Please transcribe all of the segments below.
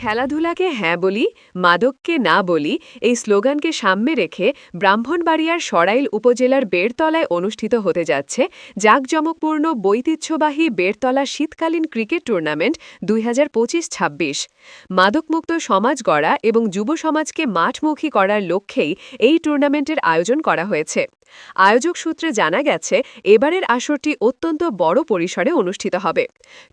খেলাধুলাকে হ্যাঁ বলি, মাদককে না বলি, এই স্লোগানকে সামনে রেখে ব্রাহ্মণবাড়িয়ার সরাইল উপজেলার বেড়তলায় অনুষ্ঠিত হতে যাচ্ছে জাঁকজমকপূর্ণ বৈতিহ্যবাহী বেড়তলা শীতকালীন ক্রিকেট টুর্নামেন্ট দুই হাজার পঁচিশ ছাব্বিশ। মাদকমুক্ত সমাজ গড়া এবং যুব সমাজকে মাঠমুখী করার লক্ষ্যেই এই টুর্নামেন্টের আয়োজন করা হয়েছে। আয়োজক সূত্রে জানা গেছে, এবারের আসরটি অত্যন্ত বড় পরিসরে অনুষ্ঠিত হবে।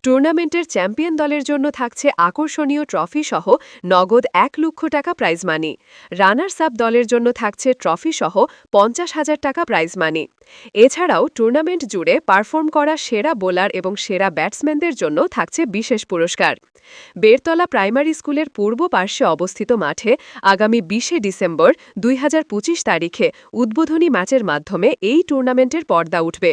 টুর্নামেন্টের চ্যাম্পিয়ন দলের জন্য থাকছে আকর্ষণীয় ট্রফি সহ নগদ এক লক্ষ টাকা প্রাইজ মানি রানার্স আপ দলের জন্য থাকছে ট্রফি সহ পঞ্চাশ হাজার টাকা প্রাইজ মানি এছাড়াও টুর্নামেন্ট জুড়ে পারফর্ম করা সেরা বোলার এবং সেরা ব্যাটসম্যানদের জন্য থাকছে বিশেষ পুরস্কার। বেরতলা প্রাইমারি স্কুলের পূর্ব পার্শ্বে অবস্থিত মাঠে আগামী বিশে ডিসেম্বর দুই হাজার পঁচিশ তারিখে উদ্বোধনী ম্যাচের মাধ্যমে এই টুর্নামেন্টের পর্দা উঠবে।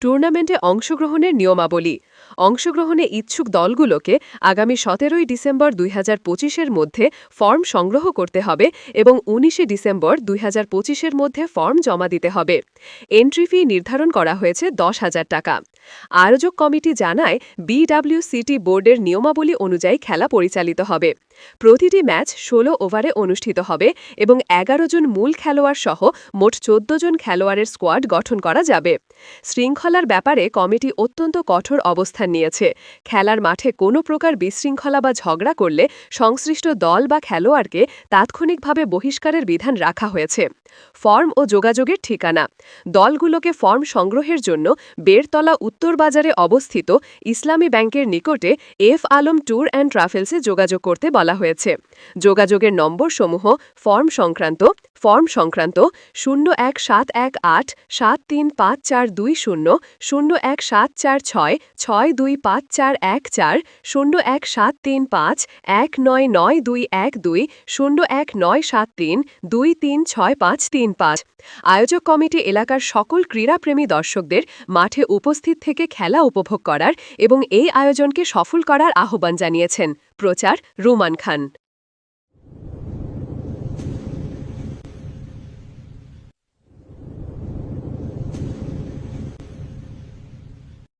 টুর্নামেন্টে অংশগ্রহণের নিয়মাবলী। অংশগ্রহণে ইচ্ছুক দলগুলোকে আগামী সতেরোই ডিসেম্বর দুই হাজার পঁচিশের মধ্যে ফর্ম সংগ্রহ করতে হবে এবং উনিশে ডিসেম্বর দুই হাজার মধ্যে ফর্ম জমা দিতে হবে। এন্ট্রি ফি নির্ধারণ করা হয়েছে দশ হাজার টাকা। আয়োজক কমিটি জানায় বিডব্লিউসিটি বোর্ডের নিয়মাবলী অনুযায়ী খেলা পরিচালিত হবে। প্রতিটি ম্যাচ ১৬ ওভারে অনুষ্ঠিত হবে এবং এগারো জন মূল খেলোয়াড় সহ মোট চোদ্দ জন খেলোয়াড়ের স্কোয়াড গঠন করা যাবে। শৃঙ্খলার ব্যাপারে কমিটি অত্যন্ত কঠোর অবস্থান নিয়েছে। খেলার মাঠে কোনো প্রকার বিশৃঙ্খলা বা ঝগড়া করলে সংশ্লিষ্ট দল বা খেলোয়াড়কে তাৎক্ষণিকভাবে বহিষ্কারের বিধান রাখা হয়েছে। ফর্ম ও যোগাযোগের ঠিকানা। দলগুলোকে ফর্ম সংগ্রহের জন্য বেরতলা উত্তর বাজারে অবস্থিত ইসলামী ব্যাংকের নিকটে এফ আলম ট্যুর অ্যান্ড ট্রাভেলসে যোগাযোগ করতে বলা হয়েছে। যোগাযোগের নম্বরসমূহ ফর্ম সংক্রান্ত ফর্ম সংক্রান্ত শূন্য এক সাত এক আট সাত তিন পাঁচ চার দুই শূন্য শূন্য এক সাত চার ছয় ছয় দুই পাঁচ চার এক চার, শূন্য এক সাত তিন পাঁচ এক নয় নয় দুই এক দুই, শূন্য এক নয় সাত তিন দুই তিন ছয় পাঁচ তিন পাঁচ। আয়োজক কমিটি এলাকার সকল ক্রীড়াপ্রেমী দর্শকদের মাঠে উপস্থিত থেকে খেলা উপভোগ করার এবং এই আয়োজনকে সফল করার আহ্বান জানিয়েছেন প্রচার রুমান খান।